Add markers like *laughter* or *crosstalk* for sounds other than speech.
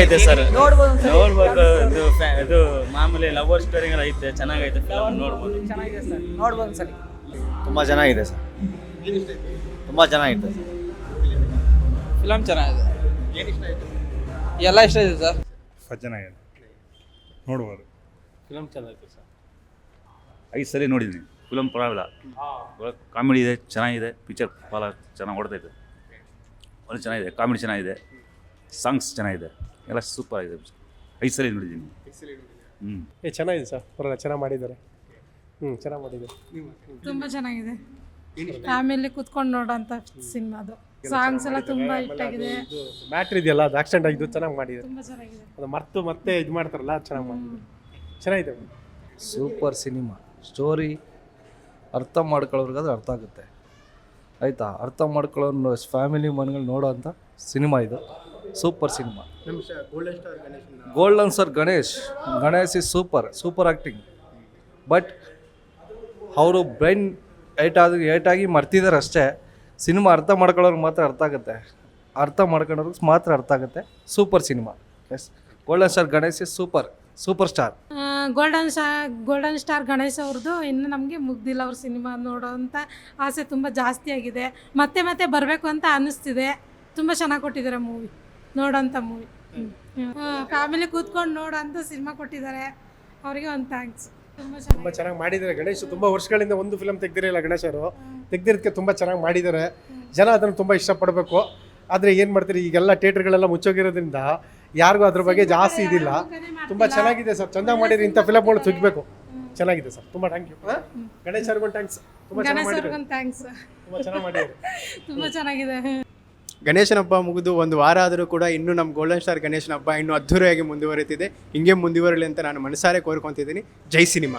ಐತೆ ಸರ್. ನೋಡ್ಬೋದು ಇದು ಫ್ಯಾ- ಇದು ಮಾಮೂಲಿ ಲವರ್ ಸ್ಟೋರಿ ಐತೆ ಚೆನ್ನಾಗೈತೆ ಫಿಲಮ್ ನೋಡ್ಬೋದು. ಚೆನ್ನಾಗಿದೆ ಸರ್. ನೋಡ್ಬೋದು ಒಂದ್ಸಲಿ ತುಂಬ ಚೆನ್ನಾಗಿದೆ ಸರ್. ತುಂಬ ಚೆನ್ನಾಗಿದೆ ಫಿಲಮ್ ಚೆನ್ನಾಗಿದೆ. ಎಲ್ಲ ಇಷ್ಟ ಇದೆ ಸರ್? ಫಸ್ಟ್ ಚೆನ್ನಾಗಿದೆ. ನೋಡ್ಬೋದು. ಫಿಲಮ್ ಚೆನ್ನಾಗಿದೆ ಸರ್. ಐದು ಸರಿ ನೋಡಿದ್ದೀನಿ. ಫಿಲಮ್ ಪರವಾಗಿಲ್ಲ. ಕಾಮಿಡಿ ಇದೆ ಚೆನ್ನಾಗಿದೆ. ಪಿಕ್ಚರ್ ಭಾಳ ಚೆನ್ನಾಗಿ ಓಡ್ತೈತೆ ಒಳ್ಳೆ ಚೆನ್ನಾಗಿದೆ ಕಾಮಿಡಿ ಚೆನ್ನಾಗಿದೆ. ಸಾಂಗ್ಸ್ ಚೆನ್ನಾಗಿದೆ. ಎಲ್ಲ ಸೂಪರ್ ಆಗಿದೆ ಐದು ಸಲ ನೋಡಿದ್ದೀನಿ. ಹ್ಞೂ ಏ ಚೆನ್ನಾಗಿದೆ ಸರ್. ಅವರೆಲ್ಲ ಚೆನ್ನಾಗಿ ಮಾಡಿದ್ದಾರೆ. ಹ್ಞೂ ಚೆನ್ನಾಗಿ ಮಾಡಿದ್ದಾರೆ. ತುಂಬ ಚೆನ್ನಾಗಿದೆ. ಫ್ಯಾಮಿಲಿ ಕುತ್ಕೊಂಡು ನೋಡೋಂಥ ಸಿನಿಮಾ ಅದು. ಸಾಂಗ್ಸ್ ಎಲ್ಲ ತುಂಬ ಹಿಟ್ ಆಗಿದೆ. ಮ್ಯಾಟ್ರ್ ಇದೆಯಲ್ಲ ಅದು ಆಕ್ಸಿಡೆಂಟ್ ಆಗಿದ್ದು ಚೆನ್ನಾಗಿ ಮಾಡಿದ್ದಾರೆ. ತುಂಬ ಚೆನ್ನಾಗಿದೆ. ಅದು ಮರ್ತು ಮತ್ತೆ ಇದು ಮಾಡ್ತಾರಲ್ಲ ಅದು ಚೆನ್ನಾಗಿ ಮಾಡಿದ್ದಾರೆ. ಚೆನ್ನಾಗಿದೆ. Super cinema. ಸ್ಟೋರಿ ಅರ್ಥ ಮಾಡ್ಕೊಳ್ಳೋರ್ಗಾದ್ರೆ ಅರ್ಥ ಆಗುತ್ತೆ. ಆಯಿತಾ? ಅರ್ಥ ಮಾಡ್ಕೊಳ್ಳೋ ಫ್ಯಾಮಿಲಿ ಮನ್ಗಳು ನೋಡೋ ಅಂಥ ಸಿನಿಮಾ ಇದು. Super cinema. Golden sir Ganesh Ganesh. Is super super acting but ಅವರು ಬ್ರೈನ್ ಏಟ್ ಆದ ಏಟಾಗಿ ಮರ್ತಿದ್ದಾರೆ ಅಷ್ಟೇ. ಸಿನಿಮಾ ಅರ್ಥ ಮಾಡ್ಕೊಳ್ಳೋರ್ಗೆ ಮಾತ್ರ ಅರ್ಥ ಆಗುತ್ತೆ. ಅರ್ಥ ಮಾಡ್ಕೊಳ್ಳೋರ್ಗೆ ಮಾತ್ರ ಅರ್ಥ ಆಗುತ್ತೆ. Super cinema. Yes golden star Ganesh is super super star golden star golden star Ganesh ಅವ್ರದ್ದು ಇನ್ನು ನಮಗೆ ಮುಗ್ದಿಲ್ಲ ಅವ್ರ ಸಿನಿಮಾ ನೋಡೋಂಥ ಆಸೆ ತುಂಬ ಜಾಸ್ತಿ ಆಗಿದೆ. ಮತ್ತೆ ಮತ್ತೆ ಬರಬೇಕು ಅಂತ ಅನ್ನಿಸ್ತಿದೆ ತುಂಬ ಚೆನ್ನಾಗಿ ಕೊಟ್ಟಿದ್ದಾರೆ ಮೂವಿ ನೋಡೋಂಥ ಮೂವಿ ಫ್ಯಾಮಿಲಿ ಕೂತ್ಕೊಂಡು ನೋಡೋಂಥ ಸಿನಿಮಾ ಕೊಟ್ಟಿದ್ದಾರೆ. ಅವರಿಗೆ ಒಂದು ಥ್ಯಾಂಕ್ಸ್ ತುಂಬಾ ಚೆನ್ನಾಗಿ ಮಾಡಿದ್ದಾರೆ ಗಣೇಶ್. ತುಂಬಾ ವರ್ಷಗಳಿಂದ ಒಂದು ಫಿಲಮ್ ತೆಗ್ದಿರಲಿಲ್ಲ ಗಣೇಶರು ತೆಗ್ದಿರೋದಕ್ಕೆ ತುಂಬಾ ಚೆನ್ನಾಗಿ ಮಾಡಿದ್ದಾರೆ. ಜನ ಅದನ್ನು ತುಂಬಾ ಇಷ್ಟಪಡಬೇಕು. ಆದರೆ ಏನು ಮಾಡ್ತೀರಿ? ಈಗೆಲ್ಲ ಥಿಯೇಟರ್ಗಳೆಲ್ಲ ಮುಚ್ಚೋಗಿರೋದ್ರಿಂದ ಯಾರಿಗೂ ಅದ್ರ ಬಗ್ಗೆ ಜಾಸ್ತಿ ಇದಿಲ್ಲ. ತುಂಬ ಚೆನ್ನಾಗಿದೆ ಸರ್. ಚಂದ ಮಾಡಿರಿ ಇಂಥ ಫಿಲಮ್ಗಳು ತೆಗಿಬೇಕು. ಚೆನ್ನಾಗಿದೆ ಸರ್. ತುಂಬ ಥ್ಯಾಂಕ್ ಯು ಗಣೇಶ್ ಅವ್ರಿಗೊಂದು ಥ್ಯಾಂಕ್ಸ್ ತುಂಬ ಚೆನ್ನಾಗಿ ಮಾಡಿದ್ದಾರೆ. ತುಂಬ *laughs* ಚೆನ್ನಾಗಿದೆ. ಗಣೇಶನ ಹಬ್ಬ ಮುಗಿದು ಒಂದು ವಾರ ಆದರೂ ಕೂಡ ಇನ್ನೂ ನಮ್ಮ ಗೋಲ್ಡನ್ ಸ್ಟಾರ್ ಗಣೇಶನ ಹಬ್ಬ ಇನ್ನೂ ಅದ್ಧೂರಿಯಾಗಿ ಮುಂದುವರಿತಿದೆ. ಹಿಂಗೆ ಮುಂದುವರಲಿ ಅಂತ ನಾನು ಮನಸಾರೆ ಕೋರ್ಕೊತಿದ್ದೀನಿ. ಜೈ ಸಿನಿಮಾ.